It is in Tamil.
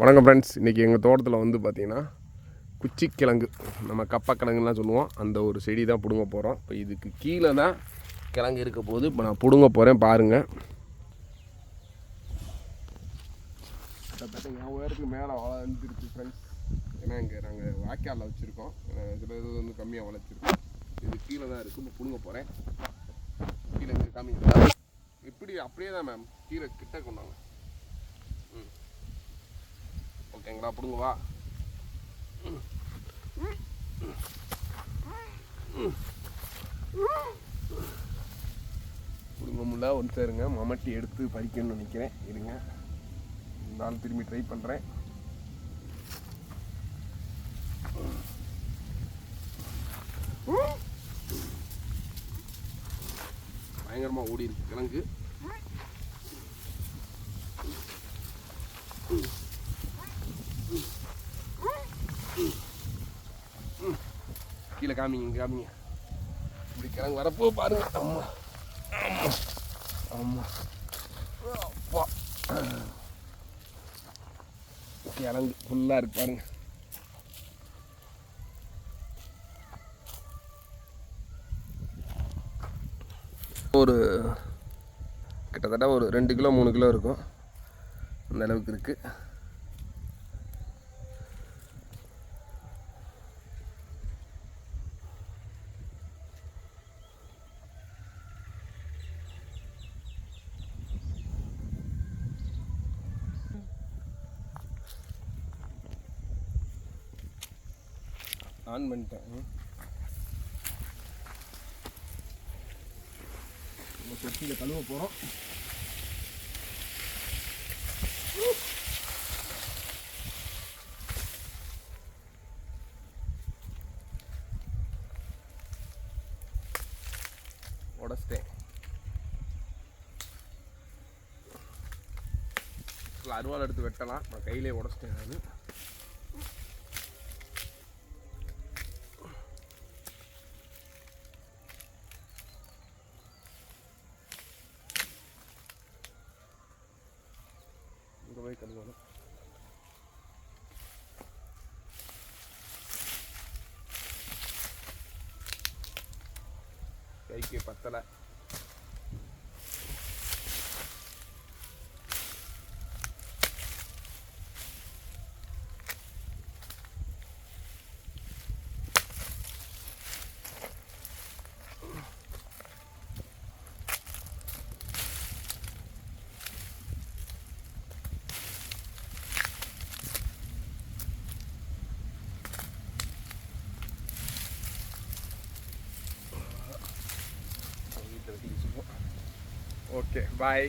வணக்கம் ஃப்ரெண்ட்ஸ் இன்றைக்கி எங்கள் தோட்டத்தில் வந்து பார்த்திங்கன்னா குச்சிக்கிழங்கு. நம்ம கப்பக்கிழங்குலாம் சொல்லுவோம். அந்த ஒரு செடி தான் பிடுங்க போகிறோம் இப்போ இதுக்கு கீழே தான் கிழங்கு இருக்க போது இப்போ நான் பிடுங்க போகிறேன் பாருங்கள் கிட்டத்தட்ட என் உயரத்துக்கு மேலே வளர்ந்துருச்சு ஃப்ரெண்ட்ஸ் ஏன்னா இங்கே நாங்கள் வாய்க்காலில் வச்சுருக்கோம். சில இது வந்து கம்மியாக வளர்ச்சிருக்கோம் இது கீழே தான் இருக்குது இப்போ பிடுங்க போகிறேன் கீழே இங்கே காமிக்கிறேன் இப்படி அப்படியே தான் மேம் கீழே கிட்ட கொண்டாங்க எங்கடா பிடுங்க வா பிடுங்க முடியல. ஒன்று சேருங்க. மமட்டி எடுத்து பறிக்கணும்னு நினைக்கிறேன். இருங்க. இருந்தாலும் திரும்பி ட்ரை பண்ணுறேன் பயங்கரமாக ஓடி இருக்கு. கிழங்கு. கீழே காமிங்க காமிங்க. இப்படி கிழங்கு வரப்போ பாருங்க. அம்மா ஆமா ஆமா அப்பா. கிழங்கு ஃபுல்லாக இருக்கு பாருங்க. ஒரு கிட்டத்தட்ட ஒரு ரெண்டு கிலோ மூணு கிலோ இருக்கும். அந்த அளவுக்கு இருக்குது ஆன் பண்ணிட்டேன். நம்ம தொட்டியில் கழுவ போகிறோம் உடச்சிட்டேன். அருவாள் எடுத்து வெட்டலாம். நான் கையிலே உடச்சிட்டேன் நான். Ito ba ikan mo? Kay kay patala. Okay bye